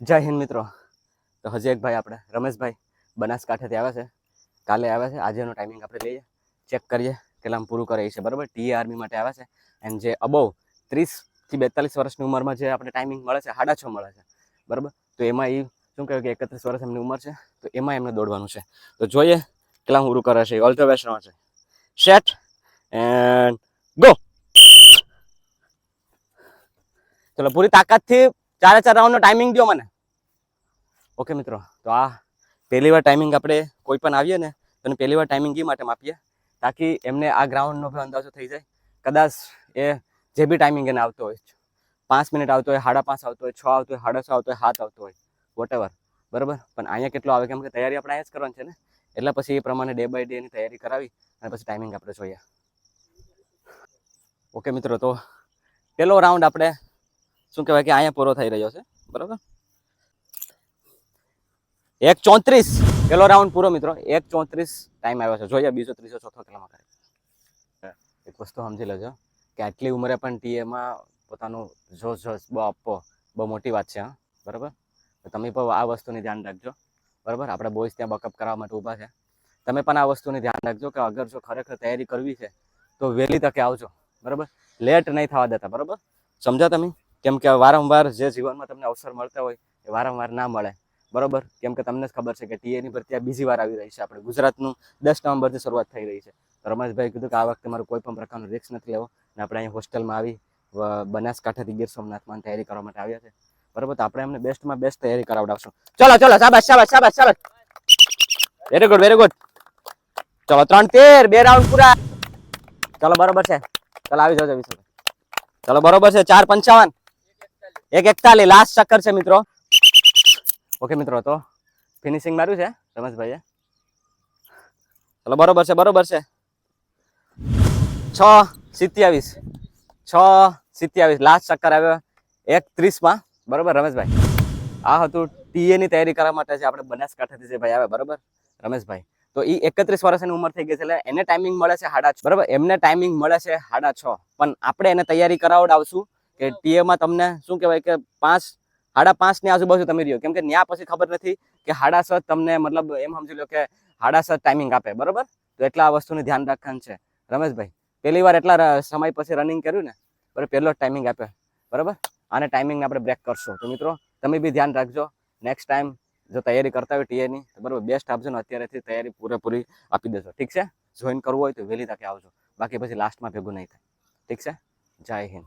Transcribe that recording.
જય હિન્દ મિત્રો. તો હજી એક ભાઈ આપણે, રમેશભાઈ બનાસકાંઠાથી આવ્યા છે. કાલે આવ્યા છે. આજેનો ટાઈમિંગ આપણે લઈએ. ચેક કરીએ કેટલામાં પૂરું કરે છે. બરાબર? ટીએ આર્મી માટે આવ્યા છે. એન્ડ જે અબોવ ત્રીસથી બેતાલીસ વર્ષની ઉંમરમાં જે આપણે ટાઈમિંગ મળે છે, સાડા છ મળે છે. બરાબર? તો એમાં એ શું કહેવાય કે એકત્રીસ વર્ષ એમની ઉંમર છે. તો એમાં એમને દોડવાનું છે. તો જોઈએ કેટલા પૂરું કરે છે. ઓલ ધ બેસ્ટ છે સેટ એન્ડ ગો ચલો, પૂરી તાકાતથી ચારે ચાર રાઉન્ડનો ટાઈમિંગ દો મને. ઓકે મિત્રો. તો આ પહેલી વાર ટાઈમિંગ આપણે કોઈ પણ આવીએ ને, તો પહેલી વાર ટાઈમિંગ એ માટે માપીએ, તાકી એમને આ ગ્રાઉન્ડનો બી અંદાજો થઈ જાય. કદાચ એ જે બી ટાઈમિંગ એને આવતો હોય, પાંચ મિનિટ આવતો હોય, સાડા પાંચ આવતો હોય, છ આવતો હોય, સાડા છ આવતો હોય, સાત આવતો હોય વોટેવર બરાબર? પણ અહીંયા કેટલો આવે? કેમ કે તૈયારી આપણે અહીંયા જ કરવાની છે ને? એટલે પછી એ પ્રમાણે ડે બાય ડે એની તૈયારી કરાવી અને પછી ટાઈમિંગ આપણે જોઈએ. ઓકે મિત્રો, તો પહેલો રાઉન્ડ આપણે શું કહેવાય કે અહીંયા પૂરો થઈ રહ્યો છે, બરાબર? એક ચોત્રીસ પેલો રાઉન્ડ પૂરો મિત્રો, એક ચોત્રીસ ટાઈમ આવ્યો છે. જોઈએ, બીજો, ત્રીજો, ચોથો કેટલામાં કરે એક વસ્તુ સમજી લેજો કે આટલી ઉંમરે પણ ટીએમાં પોતાનું જોશ જોશ બહુ આપવો બહુ મોટી વાત છે, હા. બરાબર? તમે પણ આ વસ્તુની ધ્યાન રાખજો. બરાબર? આપણે બોયઝ ત્યાં બકઅપ કરવા માટે ઊભા છે. તમે પણ આ વસ્તુને ધ્યાન રાખજો કે અગર જો ખરેખર તૈયારી કરવી છે, તો વહેલી તકે આવજો. બરાબર? લેટ નહીં થવા દેતા, બરાબર? સમજા તમે? કેમ કે વારંવાર જે જીવનમાં તમને અવસર મળતા હોય એ વારંવાર ના મળે. બરોબર? કેમ કે તમને જ ખબર છે કે ટીએની ભરતી આ બીજી વાર આવી રહી છે આપણે. ગુજરાતનું દસ નવેમ્બરથી શરૂઆત થઈ રહી છે. રમેશભાઈ કીધું કે આ વખતે મારું કોઈ પણ પ્રકારનો રિસ્ક નથી લેવો. અને આપણે અહીંયા હોસ્ટેલમાં આવી બનાસકાંઠાથી ગીર સોમનાથમાં તૈયારી કરવા માટે આવ્યા છે. બરોબર? તો આપણે એમને બેસ્ટમાં બેસ્ટ તૈયારી કરાવડાવશું. ચલો ચલો, શાબાશ શાબાશ શાબાશ શાબાશ વેરી ગુડ વેરી ગુડ ચલો, ત્રણ તેર, બે રાઉન્ડ પૂરા. ચલો, બરોબર છે. ચલો, આવી જાવ વિશે ચલો, બરોબર છે. ચાર પંચાવન. એક એકતાલીસ લાસ્ટ ચક્કર છે મિત્રો. ઓકે મિત્રો, તો ફિનિશિંગ માર્યું છે, રમેશભાઈએ. ચલો, બરોબર છે બરોબર છે. છ સિત્યાવીસ છ સિત્યાવીસ લાસ્ટ ચક્કર આવ્યો એક ત્રીસમાં બરોબર, રમેશભાઈ. આ હતું ટીએની તૈયારી કરવા માટે છે આપણે બનાસકાંઠાથી જે ભાઈ આવે, બરોબર? રમેશભાઈ. તો એ એકત્રીસ વર્ષની ઉંમર થઈ ગઈ છે, એટલે એને ટાઈમિંગ મળે છે સાડા બરાબર? એમને ટાઈમિંગ મળે છે સાડા છ. પણ આપણે એને તૈયારી કરાવડાવશું. કે ટીએમાં તમને શું કહેવાય કે પાંચ, સાડા પાંચની આજુબાજુ તમે રહ્યો. કેમ કે ત્યાં પછી ખબર નથી કે સાડા છ તમને મતલબ એમ સમજી લો કે સાડા છ ટાઈમિંગ આપે, બરોબર? તો એટલા આ વસ્તુનું ધ્યાન રાખવાનું છે. રમેશભાઈ, પહેલી વાર એટલા સમય પછી રનિંગ કર્યું ને? બરાબર પહેલો ટાઈમિંગ આપે બરાબર? આને ટાઈમિંગને આપણે બ્રેક કરશું. તો મિત્રો, તમે બી ધ્યાન રાખજો. નેક્સ્ટ ટાઈમ જો તૈયારી કરતા હોય ટીએની બરાબર બેસ્ટ આપજો ને અત્યારેથી તૈયારી પૂરેપૂરી આપી દેજો. ઠીક છે? જોઈન કરવું હોય તો વહેલી તકે આવજો. બાકી પછી લાસ્ટમાં ભેગું નહીં થાય. ઠીક છે? જય હિન્દ.